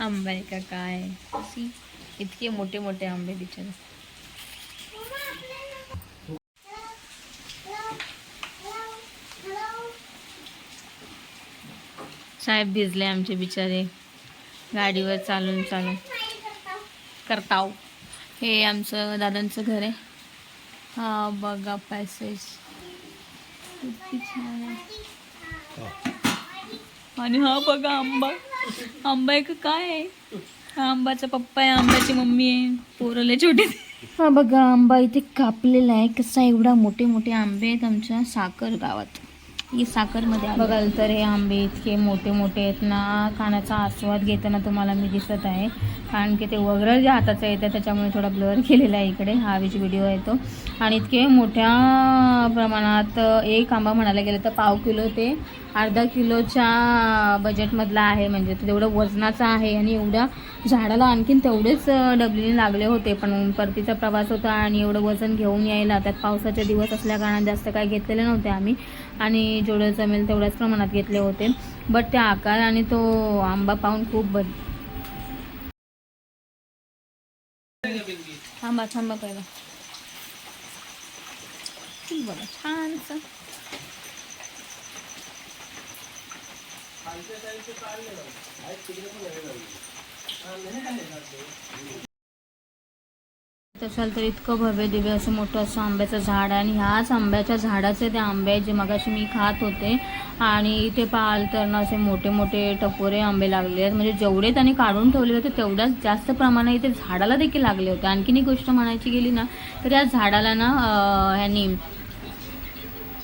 आंबा आहे का काय? इतके मोठे मोठे आंबे बिचारे. साहेब भिजले आमचे बिचारे. गाडीवर चालून चालून. करताव. हे आमचं दादांचं घर आहे. हा बघा पॅसेज किती छान आहे. आणि हा बघा आंबा. आंबा आहे का काय आहे? हा आंबाचा पप्पा आहे आंब्याची मम्मी आहे. पोरले छोटे हा बघा आंबा इथे कापलेला आहे. कसा एवढा मोठे मोठे आंबे आहेत आमच्या साखर गावात. ही साखरमध्ये बघाल तर हे आंबे इतके मोठे मोठे आहेत ना खाण्याचा आस्वाद घेताना तुम्हाला मी दिसत आहे. कारण की ते वगैरे जे हाताचं येतं त्याच्यामुळे थोडा ब्लर केलेला आहे इकडे. हा विच व्हिडिओ आहे तो. आणि इतके मोठ्या प्रमाणात एक आंबा म्हणायला गेलं तर पाव किलो ते अर्धा किलोच्या बजेटमधला आहे. म्हणजे तो तेवढं वजनाचा आहे आणि एवढ्या झाडाला आणखीन तेवढेच डबलीने लागले होते. पण परतीचा प्रवास होता आणि एवढं वजन घेऊन यायला त्यात पावसाचे दिवस असल्या कारणाने जास्त काय घेतलेले नव्हते आम्ही. आणि जेवढं जमेल तेवढ्याच प्रमाणात घेतले होते. बट त्या आकार आणि तो आंबा पाहून खूप बद थांबा थांबा पहिला. बघा छानसं. असाल तर इतकं भव्य दिव्य असं मोठं असं आंब्याचं झाड आहे. आणि ह्याच आंब्याच्या झाडाचे ते आंबे आहेत जे मगाशी मी खात होते आणि इथे पाहाल तर ना असे मोठे मोठे टपोरे आंबे लागले आहेत. म्हणजे जेवढे त्यांनी काढून ठेवले होते तेवढ्याच जास्त प्रमाणात इथे झाडाला देखील लागले होते. आणखीन एक गोष्ट म्हणायची गेली ना तर या झाडाला ना ह्यानी ह्यांनी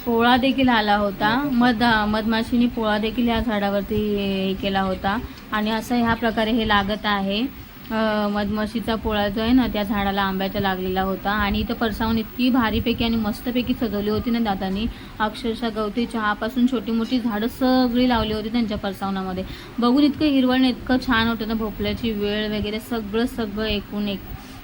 पोळा देखील आला होता. मध मधमाशीने पोळा देखील या झाडावरती हे केला होता. आणि असं ह्या प्रकारे हे लागत आहे. मधमाशीचा पोळा जो आहे ना त्या झाडाला आंब्याचा लागलेला होता. आणि इथं परसावून इतकी भारीपैकी आणि मस्तपैकी सजवली होती ना दादानी अक्षरशः गवती चहापासून छोटी मोठी झाडं सगळी लावली होती त्यांच्या परसावनामध्ये. बघून इतकं हिरवळ इतकं छान होतं ना भोपळ्याची वेळ वगैरे सगळं सगळं एकूण एक.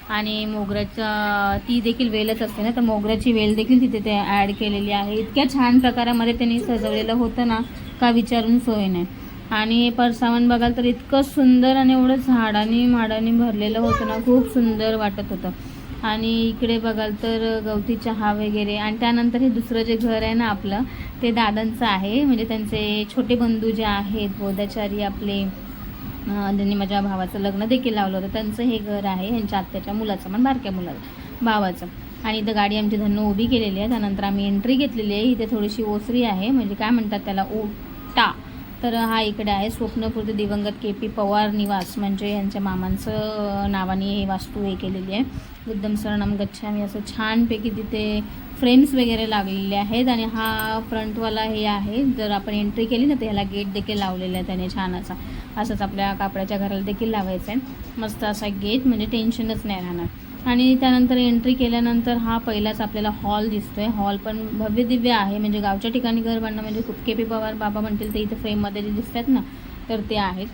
आणि मोगऱ्याचा ती देखील वेलच असते ना तर मोगऱ्याची वेल देखील तिथे ते ॲड केलेली आहे. इतक्या छान प्रकारामध्ये त्यांनी सजवलेलं होतं ना का विचारून सोय नाही. आणि परसावन परसावण बघाल तर इतकं सुंदर आणि एवढं झाडांनी माडांनी भरलेलं होतं ना खूप सुंदर वाटत होतं. आणि इकडे बघाल तर गवती चहा वगैरे आणि त्यानंतर हे दुसरं जे घर आहे ना आपलं ते दादांचं आहे. म्हणजे त्यांचे छोटे बंधू जे आहेत बोधाचारी आपले त्यांनी माझ्या भावाचं लग्न देखील लावलं होतं त्यांचं हे घर आहे यांच्या आत्याच्या मुलाचं पण बारक्या मुलाचं भावाचं. आणि इथं गाडी आमची धन्नो उभी केलेली आहे त्यानंतर आम्ही एंट्री घेतलेली आहे. इथे थोडीशी ओसरी आहे म्हणजे काय म्हणतात त्याला ओटा. तर हा इकडे आहे. स्वप्नपूर्ती दिवंगत के पी पवार निवास म्हणजे यांच्या मामांचं नावाने हे वास्तू हे केलेली आहे. बुद्धम शरणम गच्छामी असं छानपैकी तिथे फ्रेम्स वगैरे लागलेले आहेत आणि हा फ्रंटवाला हे आहे. जर आपण एंट्री केली ना तर ह्याला गेट देखील लावलेला आहे त्याने छान असा असंच आपल्या कापडाच्या घराला देखील लावायचं आहे मस्त असा गेट म्हणजे टेन्शनच नाही राहणार. आणि त्यानंतर एंट्री केल्यानंतर हा पहिलाच आपल्याला हॉल दिसतो आहे हॉल पण भव्य दिव्य आहे. म्हणजे गावच्या ठिकाणी घर बांधणं म्हणजे खूप के पी पवार बाबा म्हणतील ते इथे फ्रेममध्ये जे दिसतात ना तर ते आहेत.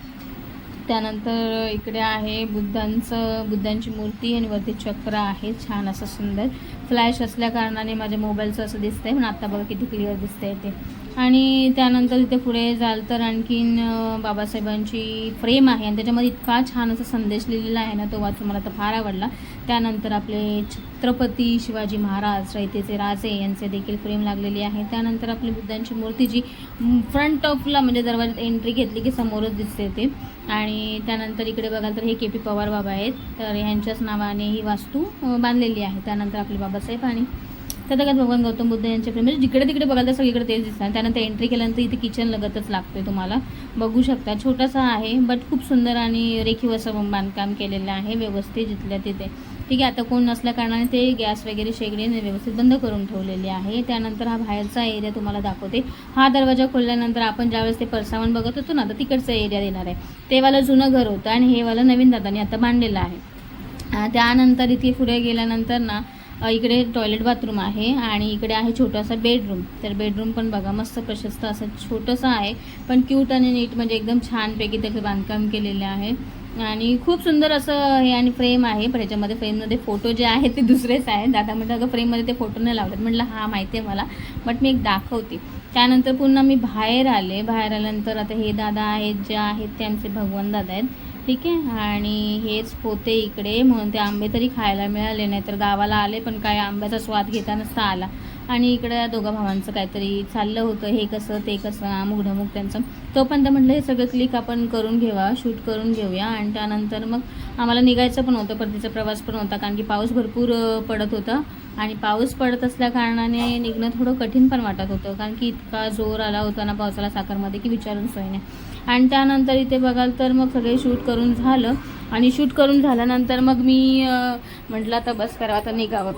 त्यानंतर इकडे आहे बुद्धांचं बुद्धांची मूर्ती आणि वरती चक्र आहे. छान असं सुंदर. फ्लॅश असल्या कारणाने माझ्या मोबाईलचं असं दिसतंय पण आता बघा किती क्लिअर दिसतंय ते. आणि त्यानंतर तिथे पुढे जाल तर आणखीन बाबासाहेबांची फ्रेम आहे आणि त्याच्यामध्ये इतका छान असा संदेश लिहिलेला आहे ना तो वाचून मला तर फार आवडला. त्यानंतर आपले छत्रपती शिवाजी महाराज रयतेचे राजे यांचे देखील फ्रेम लागलेली आहे. त्यानंतर आपली बुद्धांची मूर्ती जी फ्रंट ऑफला म्हणजे दरवाजात एंट्री घेतली की समोरच दिसते ते. आणि त्यानंतर इकडे बघाल तर हे के पी पवार बाबा आहेत. तर ह्यांच्याच नावाने ही वास्तू बांधलेली आहे. त्यानंतर आपले बाबासाहेब आणि त्यात भगवान गौतम बुद्ध यांचे प्रेम म्हणजे जिकडे तिकडे बघाल तर सगळीकडे तेच दिसतात. त्यानंतर एंट्री केल्यानंतर इथे किचन लगतच लागते तुम्हाला. बघू शकता. छोटासा आहे बट खूप सुंदर आणि रेखीव असं बांधकाम केलेलं आहे व्यवस्थित जिथल्या तिथे. ठीक आहे आता कोण नसल्या कारणाने ते गॅस वगैरे शेगडी व्यवस्थित बंद करून ठेवलेली आहे. त्यानंतर हा बाहेरचा एरिया तुम्हाला दाखवते. हा दरवाजा खोलल्यानंतर आपण ज्यावेळेस ते परसावण बघत होतो ना तर तिकडचा एरिया देणार आहे. तेवाला जुनं घर होतं आणि हे वाला नवीन दादाने आता बांधलेलं आहे. त्यानंतर इथे पुढे गेल्यानंतर ना इकडे टॉयलेट बाथरूम आहे आणि इकडे आहे छोटासा बेडरूम तर बेडरूम पण बघा मस्त प्रशस्त असं छोटंसं आहे पण क्यूट आणि नीट म्हणजे एकदम छानपैकी त्याचं बांधकाम केलेलं आहे. आणि खूप सुंदर असं हे आणि फ्रेम आहे पण याच्यामध्ये फ्रेममध्ये फोटो जे आहेत ते दुसरेच आहेत दादा म्हटलं अगं फ्रेममध्ये ते फोटो नाही लावलेत म्हटलं हा माहिती आहे मला बट मी एक दाखवते. त्यानंतर पुन्हा मी बाहेर आले. बाहेर आल्यानंतर आता हे दादा आहेत जे आहेत ते आमचे भगवान दादा आहेत. ठीक आहे. आणि हेच होते इकडे म्हणून ते आंबे तरी खायला मिळाले नाही तर गावाला आले पण काय आंब्याचा स्वाद घेता नसता आला. आणि इकडे या दोघा भावांचं काहीतरी चाललं होतं हे कसं ते कसं अमुक ढमुक त्यांचं. तोपर्यंत म्हटलं हे सगळं क्लिक आपण करून घेवा शूट करून घेऊया. आणि त्यानंतर मग आम्हाला निघायचं पण होतं परतीचा प्रवास पण होता कारण की पाऊस भरपूर पडत होता. आणि पाऊस पडत असल्या कारणाने निघणं थोडं कठीण पण वाटत होतं कारण की इतका जोर आला होता ना पावसाला साखरमध्ये की विचारून सोय नाही. आणि त्यानंतर इथे बघाल तर मग सगळे शूट करून झालं. आणि शूट करून झाल्यानंतर मग मी म्हटलं आता बस करा आता निघावं.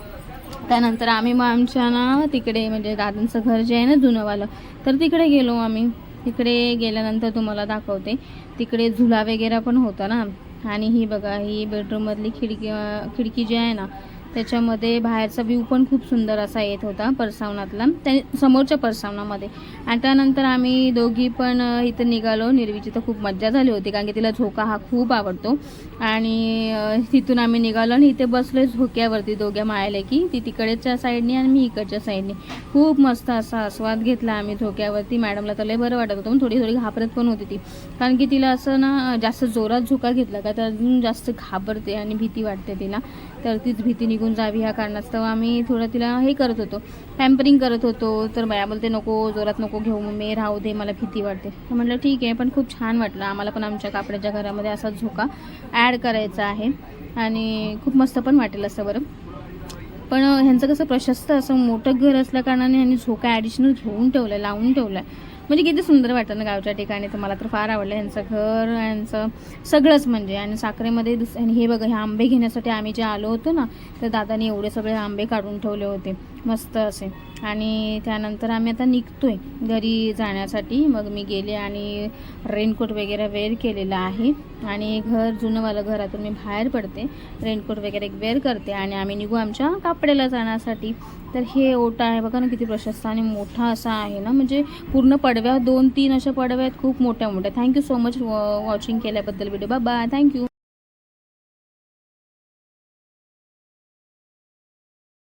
त्यानंतर आम्ही मग आमच्या ना तिकडे म्हणजे दादांचं घर जे आहे ना जुनंवालं तर तिकडे गेलो आम्ही. तिकडे गेल्यानंतर तुम्हाला दाखवते. तिकडे झुला वगैरे पण होता ना. आणि ही बघा ही बेडरूममधली खिडकी खिडकी जी आहे ना त्याच्यामध्ये बाहेरचा व्ह्यू पण खूप सुंदर असा येत होता परसावनातला. त्या समोरच्या परसावनामध्ये. आणि त्यानंतर आम्ही दोघी पण इथं निघालो. निर्वीची तर खूप मज्जा झाली होती कारण की तिला झोका हा खूप आवडतो. आणि तिथून आम्ही निघालो आणि इथे बसलो झोक्यावरती दोघ्या मायले की ती तिकडच्या साईडने आणि मी इकडच्या साईडने. खूप मस्त असा आस्वाद घेतला आम्ही झोक्यावरती. मॅडमला तर लय बरं वाटत होतं थोडी थोडी घाबरत पण होती ती. कारण की तिला असं ना जास्त जोरात झोका घेतला का तर अजून जास्त घाबरते आणि भीती वाटते तिला. तर तीच भीती निघून जावी ह्या कारणास्तव आम्ही थोडं तिला हे करत होतो. पॅम्परिंग करत होतो. तर बाया बोलते नको जोरात नको घेऊ मी राहू दे मला भीती वाटते. तर म्हटलं ठीक आहे पण खूप छान वाटलं. आम्हाला पण आमच्या कापडाच्या घरामध्ये असा झोका ॲड करायचा आहे. आणि खूप मस्त पण वाटेल असं बरं. पण ह्यांचं कसं प्रशस्त असं मोठं घर असल्या कारणाने ह्यांनी झोका ॲडिशनल घेऊन ठेवलं लावून ठेवलं आहे म्हणजे किती सुंदर वाटतं ना गावच्या ठिकाणी. तर मला तर फार आवडलं यांचं घर यांचं सगळंच म्हणजे. आणि साखरेमध्ये दुस आणि हे बघा हे आंबे घेण्यासाठी आम्ही जे आलो होतो ना तर दादाने एवढे सगळे आंबे काढून ठेवले होते. मस्त असे. आणि त्यानंतर आम्ही आता निघतो आहे घरी जाण्यासाठी. मग मी गेले आणि रेनकोट वगैरे वेअर केलेला आहे. आणि घर जुनंवालं घरातून मी बाहेर पडते. रेनकोट वगैरे वेअर करते आणि आम्ही निघू आमच्या कापडेला जाण्यासाठी. तर हे ओटा आहे बघा ना किती प्रशस्त आणि मोठा असा आहे ना. म्हणजे पूर्ण पडव्या दोन तीन अशा पडव्या आहेत खूप मोठ्या मोठ्या thank you so much watching केल्याबद्दल व्हिडिओ बाय थँक्यू